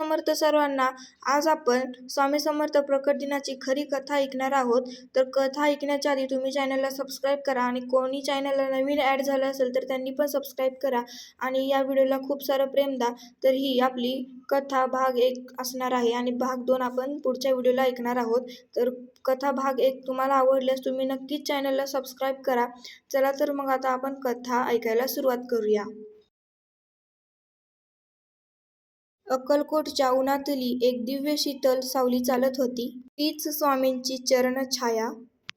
समर्थ सर्वांना आज आपण स्वामी समर्थ प्रकट दिनाची खरी कथा ऐकणार आहोत. तर कथा ऐकण्याच्या आधी तुम्ही चॅनलला सबस्क्राईब करा आणि कोणी चॅनलला नवीन ॲड झालं असेल तर त्यांनी पण सबस्क्राईब करा आणि या व्हिडिओला खूप सारं प्रेम द्या. तर ही आपली कथा भाग एक असणार आहे आणि भाग दोन आपण पुढच्या व्हिडिओला ऐकणार आहोत. तर कथा भाग एक तुम्हाला आवडल्यास तुम्ही नक्कीच चॅनलला सबस्क्राईब करा. चला तर मग आता आपण कथा ऐकायला सुरुवात करूया. अक्कलकोटच्या उन्हातली एक दिव्य शीतल सावली चालत होती. तीच स्वामींची चरणछाया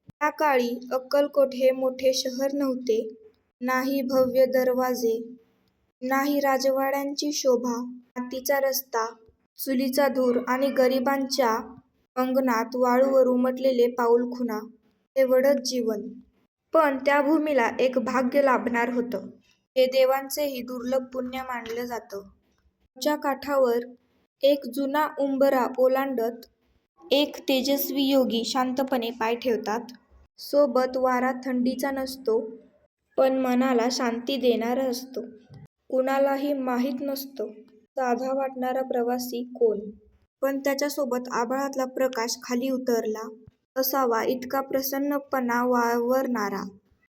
त्या काळी अक्कलकोट हे मोठे शहर नव्हते. नाही भव्य दरवाजे नाही राजवाड्यांची शोभा मातीचा रस्ता चुलीचा धूर आणि गरिबांच्या अंगणात वाळूवर उमटलेले पाऊलखुणा एवढंच जीवन. पण त्या भूमीला एक भाग्य लाभणार होतं. हे देवांचेही दुर्लभ पुण्य मानलं जातं. च्या काठावर एक जुना उंबरा ओलांडत एक तेजस्वी योगी शांतपणे पाय ठेवतात. सोबत वारा थंडीचा नसतो पण मनाला शांती देणारा असतो. कुणालाही माहीत नसतं साधा वाटणारा प्रवासी कोण. पण त्याच्यासोबत आभाळातला प्रकाश खाली उतरला असावा इतका प्रसन्नपणा वावरणारा.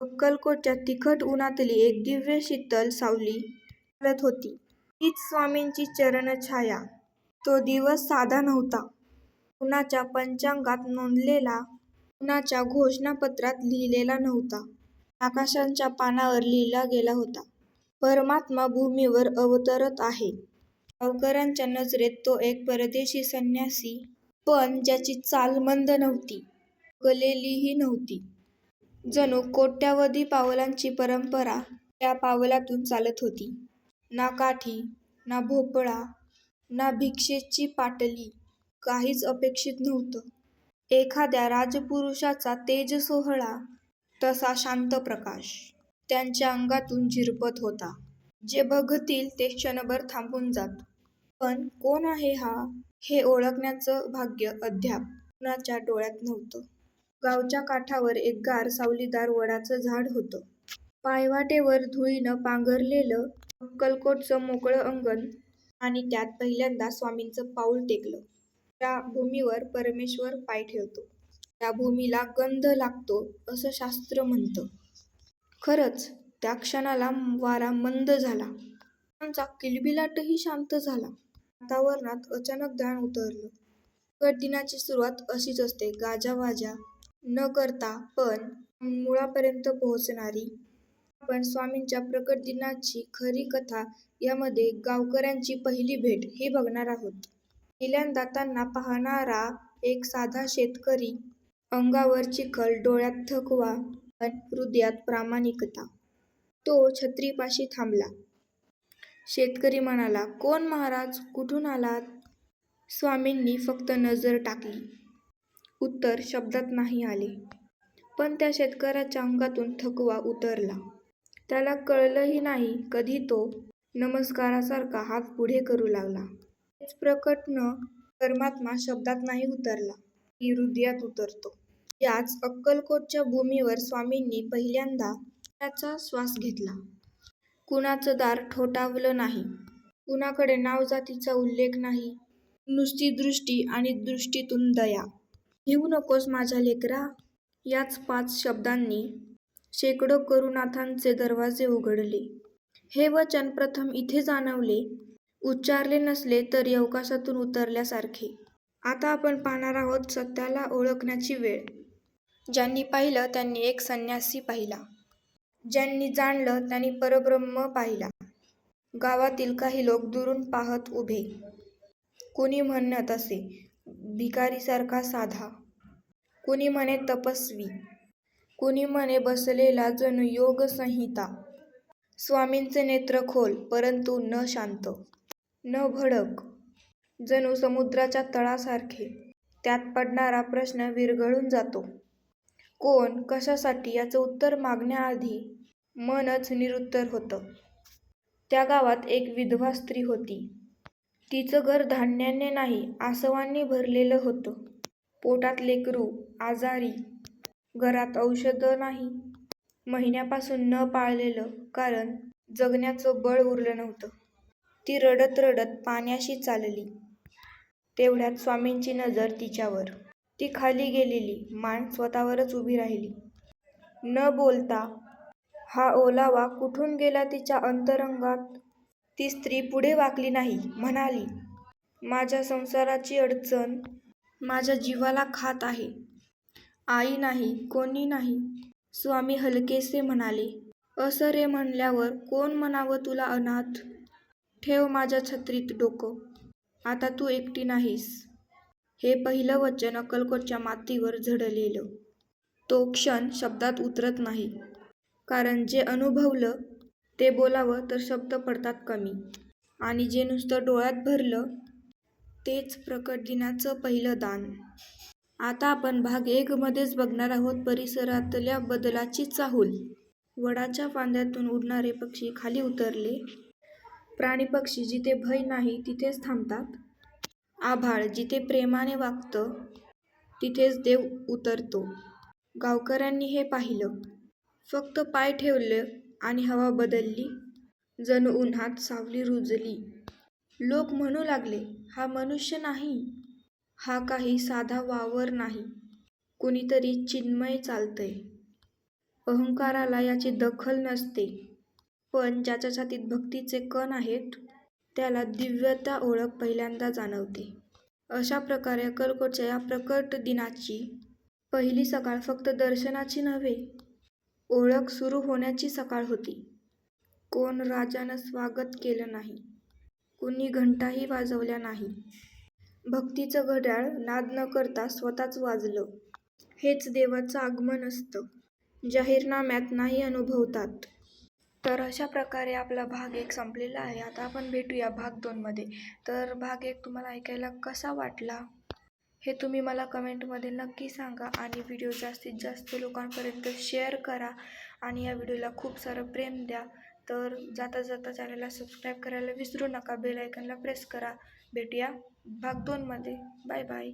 अक्कलकोटच्या तिखट उन्हातली एक दिव्य शीतल सावली चालत होती. तीच स्वामींची चरणछाया. तो दिवस साधा नव्हता. कुणाच्या पंचांगात नोंदलेला कुणाच्या घोषणापत्रात लिहिलेला नव्हता. आकाशांच्या पानावर लिहिला गेला होता. परमात्मा भूमीवर अवतरत आहे. गावकऱ्यांच्या नजरेत तो एक परदेशी संन्यासी पण ज्याची चाल मंद नव्हती. कलेलीही नव्हती. जणू कोट्यावधी पावलांची परंपरा त्या पावलातून चालत होती. ना काठी ना भोपळा ना भिक्षेची पाटली काहीच अपेक्षित नव्हतं. एखाद्या राजपुरुषाचा तेज सोहळा तसा शांत प्रकाश त्यांच्या अंगातून झिरपत होता. जे बघतील ते क्षणभर थांबून जात. पण कोण आहे हा हे ओळखण्याचं भाग्य अद्याप कुणाच्या डोळ्यात नव्हतं. गावच्या काठावर एक गार सावलीदार वडाचं झाड होतं. पायवाटेवर धुळीनं पांघरलेलं अक्कलकोटचं मोकळं अंगण आणि त्यात पहिल्यांदा स्वामींचं पाऊल टेकलं. त्या भूमीवर परमेश्वर पाय ठेवतो. त्या भूमीला गंध लागतो असं शास्त्र म्हणतं. खरंच त्या क्षणाला वारा मंद झाला. त्यांचा किलबिलाटही शांत झाला. वातावरणात अचानक ध्यान उतरलं. प्रकट दिनाची सुरुवात अशीच असते गाजावाजा न करता पण मुळापर्यंत पोहोचणारी आपण स्वामींच्या प्रकट दिनाची खरी कथा यामध्ये गावकऱ्यांची पहिली भेट हे बघणार आहोत. पहिल्यांदा त्यांना पाहणारा एक साधा शेतकरी अंगावर चिखल डोळ्यात थकवा पण हृदयात प्रामाणिकता. तो छत्रीपाशी थांबला. शेतकरी म्हणाला कोण महाराज? कुठून आलात? स्वामींनी फक्त नजर टाकली. उत्तर शब्दात नाही आले. पण त्या शेतकऱ्याच्या अंगातून थकवा उतरला. त्याला कळलंही नाही. कधी तो नमस्कारासारखा हात पुढे करू लागला. तेच प्रकट न परमात्मा शब्दात नाही उतरला. की हृदयात उतरतो. याच अक्कलकोटच्या भूमीवर स्वामींनी पहिल्यांदा त्याचा श्वास घेतला. कुणाचं दार ठोठावलं नाही. कुणाकडे नाव जातीचा उल्लेख नाही. नुसती दृष्टी आणि दृष्टीतून दया. भिवू नकोस माझ्या लेकरा याच पाच शब्दांनी शेकडो करुनाथांचे दरवाजे उघडले. हे वचन प्रथम इथे जाणवले. उच्चारले नसले तरी अवकाशातून उतरल्यासारखे. आता आपण पाहणार आहोत सत्याला ओळखण्याची वेळ. ज्यांनी पाहिलं त्यांनी एक संन्यासी पाहिला. ज्यांनी जाणलं त्यांनी परब्रह्म पाहिला. गावातील काही लोक दुरून पाहत उभे. कुणी म्हणत असे भिकारीसारखा साधा. कुणी म्हणे तपस्वी. कुणी म्हणे बसलेला जणू योग संहिता. स्वामींचे नेत्र खोल परंतु न शांत. न भडक. जणू समुद्राच्या तळासारखे. त्यात पडणारा प्रश्न विरघळून जातो. कोण कशासाठी याचं उत्तर मागण्याआधी मनच निरुत्तर होतं. त्या गावात एक विधवा स्त्री होती. तिचं घर धान्याने नाही आसवांनी भरलेलं होतं. पोटात लेकरू आजारी. घरात औषधं नाही महिन्यापासून न पाळलेलं कारण जगण्याचं बळ उरलं नव्हतं ती रडत रडत पाण्याशी चालली तेवढ्यात स्वामींची नजर तिच्यावर. ती खाली गेलेली मान स्वतःवरच उभी राहिली. न बोलता हा ओलावा कुठून गेला तिच्या अंतरंगात? ती स्त्री पुढे वाकली नाही. म्हणाली, माझ्या संसाराची अडचण माझ्या जीवाला खात आहे. आई नाही, कोणी नाही. स्वामी हलकेसे म्हणाले, असं रे म्हणल्यावर कोण म्हणावं तुला अनाथ? ठेव माझ्या छत्रीत डोकं. आता तू एकटी नाहीस. हे पहिलं वचन अक्कलकोटच्या मातीवर झडलेलं. तो क्षण शब्दात उतरत नाही. कारण जे अनुभवलं ते बोलावं तर शब्द पडतात कमी. आणि जे नुसतं डोळ्यात भरलं तेच प्रकट दिनाचं पहिलं दान. आता आपण भाग एक मध्येच बघणार आहोत परिसरातल्या बदलाची चाहूल. वडाच्या फांद्यातून उडणारे पक्षी खाली उतरले. प्राणी-पक्षी जिथे भय नाही तिथेच थांबतात. आभाळ जिथे प्रेमाने वागतं तिथेच देव उतरतो. गावकऱ्यांनी हे पाहिलं. फक्त पाय ठेवले आणि हवा बदलली. जणू उन्हात सावली रुजली. लोक म्हणू लागले, हा मनुष्य नाही. हा काही साधा वावर नाही. कुणीतरी चिन्मय चालतंय. अहंकाराला याची दखल नसते. पण ज्याच्या छातीत भक्तीचे कण आहेत त्याला दिव्यता ओळख पहिल्यांदा जाणवते. अशा प्रकारे अक्कलकोटच्या या प्रकट दिनाची पहिली सकाळ फक्त दर्शनाची नव्हे, ओळख सुरू होण्याची सकाळ होती. कोण राजानं स्वागत केलं नाही. कुणी घंटाही वाजवल्या नाही. भक्तीचं घड्याळ नाद न करता स्वतःच वाजलं. हेच देवाचं आगमन असतं. जाहीरनाम्यात नाही अनुभवतात. तर अशा प्रकारे आपला भाग एक संपलेला आहे. आता आपण भेटूया भाग दोनमध्ये तर भाग एक तुम्हाला ऐकायला कसा वाटला? हे तुम्ही मला कमेंटमध्ये नक्की सांगा आणि व्हिडिओ जास्तीत जास्त लोकांपर्यंत शेअर करा आणि या व्हिडिओला खूप सारं प्रेम द्या. तर जाता जाता चॅनलला सबस्क्राईब करायला विसरू नका. बेल आयकनला प्रेस करा. भेटूया भाग दोनमध्ये बाय बाय.